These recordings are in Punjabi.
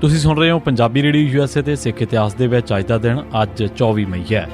ਤੁਸੀਂ ਸੁਣ ਰਹੇ ਹੋ ਪੰਜਾਬੀ ਰੇਡੀਓ ਯੂਐਸਏ ਤੇ ਸਿੱਖ ਇਤਿਹਾਸ ਦੇ ਵਿੱਚ ਅੱਜ ਦਾ ਦਿਨ, ਅੱਜ 24 ਮਈ ਹੈ।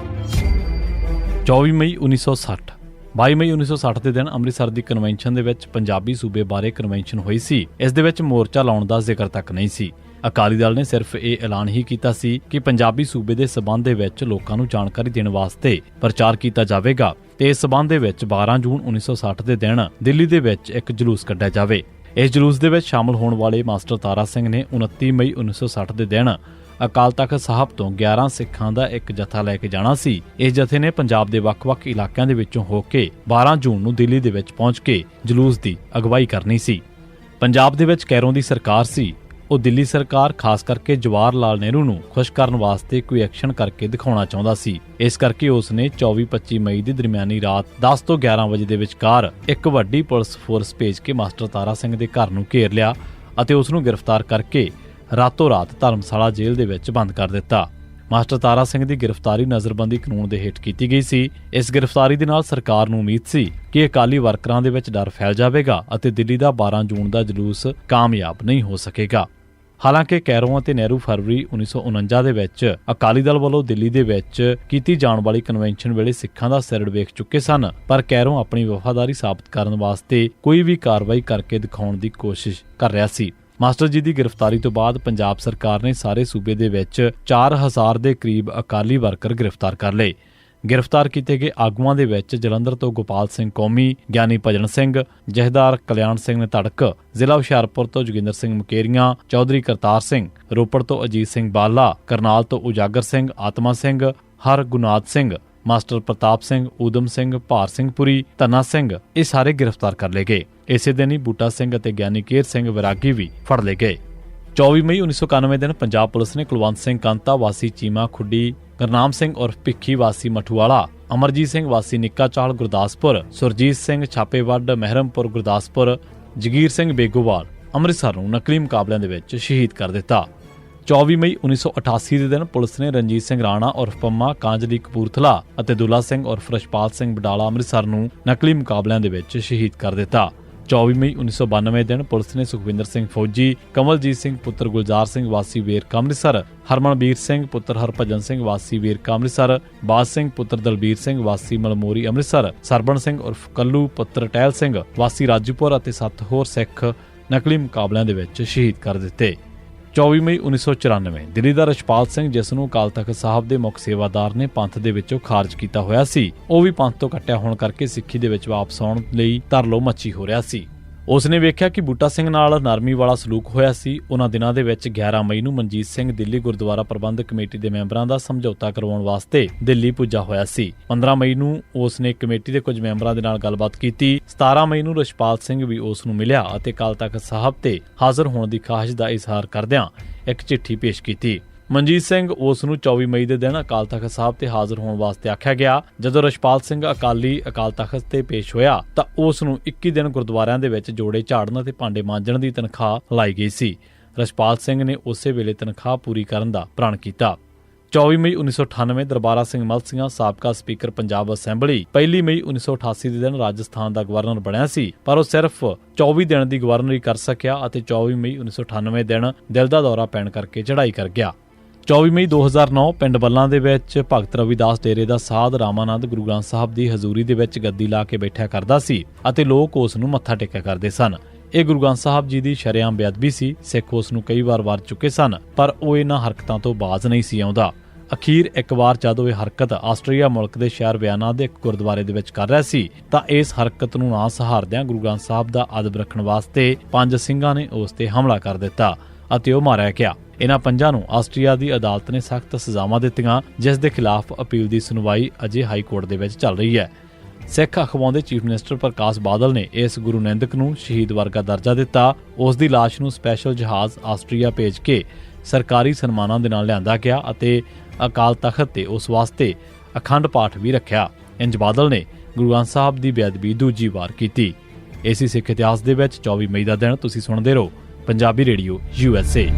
24 ਮਈ 1960 22 ਮਈ 1960 ਦੇ ਦਿਨ ਅੰਮ੍ਰਿਤਸਰ ਦੀ ਕਨਵੈਨਸ਼ਨ ਦੇ ਵਿੱਚ ਪੰਜਾਬੀ ਸੂਬੇ ਬਾਰੇ ਕਨਵੈਨਸ਼ਨ ਹੋਈ ਸੀ। ਇਸ ਦੇ ਵਿੱਚ ਮੋਰਚਾ ਲਾਉਣ ਦਾ ਜ਼ਿਕਰ ਤੱਕ ਨਹੀਂ ਸੀ। ਅਕਾਲੀ ਦਲ ਨੇ ਸਿਰਫ ਇਹ ਐਲਾਨ ਹੀ ਕੀਤਾ ਸੀ ਕਿ ਪੰਜਾਬੀ ਸੂਬੇ ਦੇ ਸਬੰਧ ਦੇ ਵਿੱਚ ਲੋਕਾਂ ਨੂੰ ਜਾਣਕਾਰੀ ਦੇਣ ਵਾਸਤੇ ਪ੍ਰਚਾਰ ਕੀਤਾ ਜਾਵੇਗਾ ਤੇ ਇਸ ਸਬੰਧ ਦੇ ਵਿੱਚ 12 ਜੂਨ 1960 ਦੇ ਦਿਨ ਦਿੱਲੀ ਦੇ ਵਿੱਚ ਇੱਕ ਜਲੂਸ ਕੱਢਿਆ ਜਾਵੇ। ਇਸ ਜਲੂਸ ਦੇ ਵਿੱਚ ਸ਼ਾਮਲ ਹੋਣ ਵਾਲੇ ਮਾਸਟਰ ਤਾਰਾ ਸਿੰਘ ਨੇ 29 ਮਈ 1960 ਦੇ ਦਿਨ ਅਕਾਲ ਤਖਤ ਸਾਹਿਬ ਤੋਂ 11 ਸਿੱਖਾਂ ਦਾ ਇੱਕ ਜਥਾ ਲੈ ਕੇ ਜਾਣਾ ਸੀ। ਇਸ ਜਥੇ ਨੇ ਪੰਜਾਬ ਦੇ ਵੱਖ-ਵੱਖ ਇਲਾਕਿਆਂ ਦੇ ਵਿੱਚੋਂ ਹੋ ਕੇ 12 ਜੂਨ ਨੂੰ ਦਿੱਲੀ ਦੇ ਵਿੱਚ ਪਹੁੰਚ ਕੇ ਜਲੂਸ ਦੀ ਅਗਵਾਈ ਕਰਨੀ ਸੀ। ਪੰਜਾਬ ਦੇ ਵਿੱਚ ਕੈਰੋਂ ਦੀ ਸਰਕਾਰ ਸੀ। ਉਹ ਦਿੱਲੀ ਸਰਕਾਰ, ਖਾਸ ਕਰਕੇ ਜਵਾਹਰ ਲਾਲ ਨਹਿਰੂ ਨੂੰ ਖੁਸ਼ ਕਰਨ ਵਾਸਤੇ ਕੋਈ ਐਕਸ਼ਨ ਕਰਕੇ ਦਿਖਾਉਣਾ ਚਾਹੁੰਦਾ ਸੀ। ਇਸ ਕਰਕੇ ਉਸ ਨੇ 24-25 ਮਈ ਦੀ ਦਰਮਿਆਨੀ ਰਾਤ 10 ਤੋਂ 11 ਵਜੇ ਦੇ ਵਿਚਕਾਰ ਇੱਕ ਵੱਡੀ ਪੁਲਿਸ ਫੋਰਸ ਭੇਜ ਕੇ ਮਾਸਟਰ ਤਾਰਾ ਸਿੰਘ ਦੇ ਘਰ ਨੂੰ ਘੇਰ ਲਿਆ ਅਤੇ ਉਸ ਨੂੰ ਗ੍ਰਿਫਤਾਰ ਕਰਕੇ ਰਾਤੋਂ ਰਾਤ ਧਰਮਸ਼ਾਲਾ ਜੇਲ੍ਹ ਦੇ ਵਿੱਚ ਬੰਦ ਕਰ ਦਿੱਤਾ। ਮਾਸਟਰ ਤਾਰਾ ਸਿੰਘ ਦੀ ਗ੍ਰਿਫਤਾਰੀ ਨਜ਼ਰਬੰਦੀ ਕਾਨੂੰਨ ਦੇ ਹੇਠ ਕੀਤੀ ਗਈ ਸੀ। ਇਸ ਗ੍ਰਿਫਤਾਰੀ ਦੇ ਨਾਲ ਸਰਕਾਰ ਨੂੰ ਉਮੀਦ ਸੀ ਕਿ ਅਕਾਲੀ ਵਰਕਰਾਂ ਦੇ ਵਿੱਚ ਡਰ ਫੈਲ ਜਾਵੇਗਾ ਅਤੇ ਦਿੱਲੀ ਦਾ 12 ਜੂਨ ਦਾ ਜਲੂਸ ਕਾਮਯਾਬ ਨਹੀਂ ਹੋ ਸਕੇਗਾ। ਹਾਲਾਂਕਿ ਕੈਰੋਂ ਅਤੇ ਨਹਿਰੂ ਫਰਵਰੀ 1949 ਦੇ ਵਿੱਚ ਅਕਾਲੀ ਦਲ ਵੱਲੋਂ ਦਿੱਲੀ ਦੇ ਵਿੱਚ ਕੀਤੀ ਜਾਣ ਵਾਲੀ ਕਨਵੈਨਸ਼ਨ ਵੇਲੇ ਸਿੱਖਾਂ ਦਾ ਸਿਰੜ ਵੇਖ ਚੁੱਕੇ ਸਨ, ਪਰ ਕੈਰੋਂ ਆਪਣੀ ਵਫਾਦਾਰੀ ਸਾਬਤ ਕਰਨ ਵਾਸਤੇ ਕੋਈ ਵੀ ਕਾਰਵਾਈ ਕਰਕੇ ਦਿਖਾਉਣ ਦੀ ਕੋਸ਼ਿਸ਼ ਕਰ ਰਿਹਾ ਸੀ। ਮਾਸਟਰ ਜੀ ਦੀ ਗ੍ਰਿਫਤਾਰੀ ਤੋਂ ਬਾਅਦ ਪੰਜਾਬ ਸਰਕਾਰ ਨੇ ਸਾਰੇ ਸੂਬੇ ਦੇ ਵਿੱਚ 4000 ਦੇ ਕਰੀਬ ਅਕਾਲੀ ਵਰਕਰ ਗ੍ਰਿਫਤਾਰ ਕਰ ਲਏ। ਗ੍ਰਿਫਤਾਰ ਕੀਤੇ ਗਏ ਆਗੂਆਂ ਦੇ ਵਿੱਚ ਜਲੰਧਰ ਤੋਂ ਗੋਪਾਲ ਸਿੰਘ ਕੌਮੀ, ਗਿਆਨੀ ਭਜਨ ਸਿੰਘ, ਜਹਦਾਰ ਕਲਿਆਣ ਸਿੰਘ ਨੇ ਧੜਕ ਜ਼ਿਲ੍ਹਾ ਹੁਸ਼ਿਆਰਪੁਰ ਤੋਂ ਜੋਗਿੰਦਰ ਸਿੰਘ ਮਕੇਰੀਆਂ, ਚੌਧਰੀ ਕਰਤਾਰ ਸਿੰਘ, ਰੋਪੜ ਤੋਂ ਅਜੀਤ ਸਿੰਘ ਬਾਲਾ, ਕਰਨਾਲ ਤੋਂ ਉਜਾਗਰ ਸਿੰਘ, ਆਤਮਾ ਸਿੰਘ ਹਰ ਸਿੰਘ, ਮਾਸਟਰ ਪ੍ਰਤਾਪ ਸਿੰਘ ਊਦਮ ਸਿੰਘ, ਭਾਰ ਸਿੰਘ ਪੁਰੀ, ਧੰਨਾ ਸਿੰਘ, ਇਹ ਸਾਰੇ ਗ੍ਰਿਫਤਾਰ ਕਰ ਲਏ ਗਏ। ਇਸੇ ਦਿਨ ਹੀ ਬੂਟਾ ਸਿੰਘ ਅਤੇ ਗਿਆਨੀ ਕੇਰ ਸਿੰਘ ਵਿਰਾਗੀ ਵੀ ਫੜ ਲਏ ਗਏ। 24 ਮਈ 1991 ਦਿਨ ਪੰਜਾਬ ਪੁਲਿਸ ਨੇ ਕੁਲਵੰਤ ਸਿੰਘ ਕਾਂਤਾ ਵਾਸੀ ਚੀਮਾ ਖੁੱਡੀ ਗਰਨਾਮ ਸਿੰਘ ਉਰਫ ਭਿੱਖੀ ਵਾਸੀ ਮਠੂਵਾਲਾ ਅਮਰਜੀਤ ਸਿੰਘ ਵਾਸੀ ਨਿੱਕਾ ਚਾਲ ਗੁਰਦਾਸਪੁਰ, ਸੁਰਜੀਤ ਸਿੰਘ ਛਾਪੇਵੱਡ ਮਹਿਰਮਪੁਰ ਗੁਰਦਾਸਪੁਰ, ਜਗੀਰ ਸਿੰਘ ਬੇਗੋਵਾਲ ਅੰਮ੍ਰਿਤਸਰ ਨੂੰ ਨਕਲੀ ਮੁਕਾਬਲਿਆਂ ਦੇ ਵਿੱਚ ਸ਼ਹੀਦ ਕਰ ਦਿੱਤਾ। 24 ਮਈ 1988 ਦੇ ਦਿਨ ਪੁਲਿਸ ਨੇ ਰਣਜੀਤ ਸਿੰਘ ਰਾਣਾ ਉਰਫ ਪੰਮਾ, ਕਾਂਜਲੀ ਕਪੂਰਥਲਾ ਅਤੇ ਦੁੱਲਾ ਸਿੰਘ ਉਰਫ ਰਸ਼ਪਾਲ ਸਿੰਘ ਬਡਾਲਾ ਅੰਮ੍ਰਿਤਸਰ ਨੂੰ ਨਕਲੀ ਮੁਕਾਬਲਿਆਂ ਦੇ ਵਿੱਚ ਸ਼ਹੀਦ ਕਰ ਦਿੱਤਾ। 24 ਮਈ 1992 ਦਿਨ ਪੁਲਿਸ ਨੇ ਸੁਖਵਿੰਦਰ ਸਿੰਘ ਫੌਜੀ ਕਮਲਜੀਤ ਸਿੰਘ ਪੁੱਤਰ ਗੁਲਜ਼ਾਰ ਸਿੰਘ ਵਾਸੀ ਵੇਰਕਾ ਅੰਮ੍ਰਿਤਸਰ ਹਰਮਨਬੀਰ ਸਿੰਘ ਪੁੱਤਰ ਹਰਭਜਨ ਸਿੰਘ ਵਾਸੀ ਵੇਰਕਾ ਅੰਮ੍ਰਿਤਸਰ ਬਾਜ ਸਿੰਘ ਪੁੱਤਰ ਦਲਬੀਰ ਸਿੰਘ ਵਾਸੀ ਮਲਮੋਰੀ ਅੰਮ੍ਰਿਤਸਰ ਸਰਬਣ ਸਿੰਘ ਉਰਫ ਕੱਲੂ ਪੁੱਤਰ ਟਹਿਲ ਸਿੰਘ ਵਾਸੀ ਰਾਜੂਪੁਰ ਅਤੇ ਸੱਤ ਹੋਰ ਸਿੱਖ ਨਕਲੀ ਮੁਕਾਬਲਿਆਂ ਦੇ ਵਿੱਚ ਸ਼ਹੀਦ ਕਰ ਦਿੱਤੇ 24 ਮਈ 1994 ਦਿੱਲੀ ਦਾ ਰਛਪਾਲ ਸਿੰਘ, ਜਿਸ ਨੂੰ ਅਕਾਲ ਤਖਤ ਸਾਹਿਬ ਦੇ ਮੁੱਖ ਸੇਵਾਦਾਰ ਨੇ ਪੰਥ ਦੇ ਵਿੱਚੋਂ ਖਾਰਜ ਕੀਤਾ ਹੋਇਆ ਸੀ, ਉਹ ਵੀ ਪੰਥ ਤੋਂ ਕੱਟਿਆ ਹੋਣ ਕਰਕੇ ਸਿੱਖੀ ਦੇ ਵਿੱਚ ਵਾਪਸ ਆਉਣ ਲਈ ਤਰਲੋ ਮੱਚੀ ਹੋ ਰਿਹਾ ਸੀ। ਉਸ ਨੇ ਵੇਖਿਆ ਕਿ ਬੂਟਾ ਸਿੰਘ ਨਾਲ ਨਰਮੀ ਵਾਲਾ ਸਲੂਕ ਹੋਇਆ ਸੀ। ਉਹਨਾਂ ਦਿਨਾਂ ਦੇ ਵਿੱਚ 11 ਮਈ ਨੂੰ ਮਨਜੀਤ ਸਿੰਘ ਦਿੱਲੀ ਗੁਰਦੁਆਰਾ ਪ੍ਰਬੰਧਕ ਕਮੇਟੀ ਦੇ ਮੈਂਬਰਾਂ ਦਾ ਸਮਝੌਤਾ ਕਰਵਾਉਣ ਵਾਸਤੇ ਦਿੱਲੀ ਪੁੱਜਾ ਹੋਇਆ ਸੀ। 15 ਮਈ ਨੂੰ ਉਸ ਨੇ ਕਮੇਟੀ ਦੇ ਕੁਝ ਮੈਂਬਰਾਂ ਦੇ ਨਾਲ ਗੱਲਬਾਤ ਕੀਤੀ। 17 ਮਈ ਨੂੰ ਰਸ਼ਪਾਲ ਸਿੰਘ ਵੀ ਉਸ ਨੂੰ ਮਿਲਿਆ ਅਤੇ ਕਾਲ ਤਖਤ ਸਾਹਿਬ ਤੇ ਹਾਜ਼ਰ ਹੋਣ ਦੀ ਖਾਹਿਸ਼ ਦਾ ਇਜ਼ਹਾਰ ਕਰਦਿਆਂ ਇੱਕ ਚਿੱਠੀ ਪੇਸ਼ ਕੀਤੀ। ਮਨਜੀਤ ਸਿੰਘ ਉਸ ਨੂੰ 24 ਮਈ ਦੇ ਦਿਨ ਅਕਾਲ ਤਖਤ ਸਾਹਿਬ ਤੇ ਹਾਜ਼ਰ ਹੋਣ ਵਾਸਤੇ ਆਖਿਆ ਗਿਆ। ਜਦੋਂ ਰਸ਼ਪਾਲ ਸਿੰਘ ਅਕਾਲੀ ਅਕਾਲ ਤਖਤ ਤੇ ਪੇਸ਼ ਹੋਇਆ, ਤਾਂ ਉਸ ਨੂੰ 21 ਦਿਨ ਗੁਰਦੁਆਰਿਆਂ ਦੇ ਵਿੱਚ ਜੋੜੇ ਝਾੜਨ ਅਤੇ ਭਾਂਡੇ ਮਾਂਜਣ ਦੀ ਤਨਖਾਹ ਲਾਈ ਗਈ ਸੀ। ਰਸ਼ਪਾਲ ਸਿੰਘ ਨੇ ਉਸੇ ਵੇਲੇ ਤਨਖਾਹ ਪੂਰੀ ਕਰਨ ਦਾ ਪ੍ਰਣ ਕੀਤਾ। 24 ਮਈ 1998 ਦਰਬਾਰਾ ਸਿੰਘ ਮਲਸੀਆਂ ਸਾਬਕਾ ਸਪੀਕਰ ਪੰਜਾਬ ਅਸੈਂਬਲੀ 1 ਮਈ 1988 ਦੇ ਦਿਨ ਰਾਜਸਥਾਨ ਦਾ ਗਵਰਨਰ ਬਣਿਆ ਸੀ, ਪਰ ਉਹ ਸਿਰਫ 24 ਦਿਨ ਦੀ ਗਵਰਨਰੀ ਕਰ ਸਕਿਆ ਅਤੇ 24 ਮਈ 1998 ਦਿਨ ਦਿਲ ਦਾ ਦੌਰਾ ਪੈਣ ਕਰਕੇ ਚੜ੍ਹਾਈ ਕਰ ਗਿਆ। 24 ਮਈ 2009 ਪਿੰਡ ਬੱਲਾਂ ਦੇ ਵਿੱਚ ਭਗਤ ਰਵਿਦਾਸ ਡੇਰੇ ਦਾ ਸਾਧ ਰਾਮਾਨੰਦ ਗੁਰੂ ਗ੍ਰੰਥ ਸਾਹਿਬ ਦੀ ਹਜ਼ੂਰੀ ਦੇ ਵਿੱਚ ਗੱਦੀ ਲਾ ਕੇ ਬੈਠਿਆ ਕਰਦਾ ਸੀ ਅਤੇ ਲੋਕ ਉਸ ਨੂੰ ਮੱਥਾ ਟੇਕਿਆ ਕਰਦੇ ਸਨ। ਇਹ ਗੁਰੂ ਗ੍ਰੰਥ ਸਾਹਿਬ ਜੀ ਦੀ ਸ਼ਰੇਆਮ ਬੇਅਦਬੀ ਸੀ, ਸਿੱਖ ਉਸ ਨੂੰ ਕਈ ਵਾਰ ਵਾਰ ਚੁੱਕੇ ਸਨ, ਪਰ ਉਹ ਇਹਨਾਂ ਹਰਕਤਾਂ ਤੋਂ ਬਾਜ਼ ਨਹੀਂ ਸੀ ਆਉਂਦਾ। ਅਖੀਰ ਇੱਕ ਵਾਰ ਜਦੋਂ ਇਹ ਹਰਕਤ ਆਸਟਰੀਆ ਮੁਲਕ ਦੇ ਸ਼ਹਿਰ ਵਿਆਨਾ ਦੇ ਇੱਕ ਗੁਰਦੁਆਰੇ ਦੇ ਵਿੱਚ ਕਰ ਰਿਹਾ ਸੀ, ਤਾਂ ਇਸ ਹਰਕਤ ਨੂੰ ਨਾ ਸਹਾਰਦਿਆਂ ਗੁਰੂ ਗ੍ਰੰਥ ਸਾਹਿਬ ਦਾ ਅਦਬ ਰੱਖਣ ਵਾਸਤੇ ਪੰਜ ਸਿੰਘਾਂ ਨੇ ਉਸ ਤੇ ਹਮਲਾ ਕਰ ਦਿੱਤਾ ਅਤੇ ਉਹ ਮਾਰਿਆ ਗਿਆ। ਇਨ੍ਹਾਂ ਪੰਜਾਂ ਨੂੰ ਆਸਟਰੀਆ ਦੀ ਅਦਾਲਤ ਨੇ ਸਖਤ ਸਜ਼ਾਵਾਂ ਦਿੱਤੀਆਂ, ਜਿਸ ਦੇ ਖਿਲਾਫ ਅਪੀਲ ਦੀ ਸੁਣਵਾਈ ਅਜੇ ਹਾਈ ਕੋਰਟ ਦੇ ਵਿੱਚ ਚੱਲ ਰਹੀ ਹੈ। ਸਿੱਖ ਅਖਵਾਉਂਦੇ ਚੀਫ ਮਿਨਿਸਟਰ ਪ੍ਰਕਾਸ਼ ਬਾਦਲ ਨੇ ਇਸ ਗੁਰੂ ਨੰਦਕ ਨੂੰ ਸ਼ਹੀਦ ਵਰਗਾ ਦਰਜਾ ਦਿੱਤਾ। ਉਸ ਦੀ ਲਾਸ਼ ਨੂੰ ਸਪੈਸ਼ਲ ਜਹਾਜ਼ ਆਸਟਰੀਆ ਭੇਜ ਕੇ ਸਰਕਾਰੀ ਸਨਮਾਨਾਂ ਦੇ ਨਾਲ ਲਿਆਂਦਾ ਗਿਆ ਅਤੇ ਅਕਾਲ ਤਖਤ ਤੇ ਉਸ ਵਾਸਤੇ ਅਖੰਡ ਪਾਠ ਵੀ ਰੱਖਿਆ। ਇੰਜ ਬਾਦਲ ਨੇ ਗੁਰੂ ਗ੍ਰੰਥ ਸਾਹਿਬ ਦੀ ਬੇਅਦਬੀ ਦੂਜੀ ਵਾਰ ਕੀਤੀ। ਇਸੇ ਸਿੱਖ ਇਤਿਹਾਸ ਦੇ ਵਿੱਚ 24 ਮਈ ਦਾ ਦਿਨ ਤੁਸੀਂ ਸੁਣਦੇ ਰਹੋ। Punjabi radio U S A.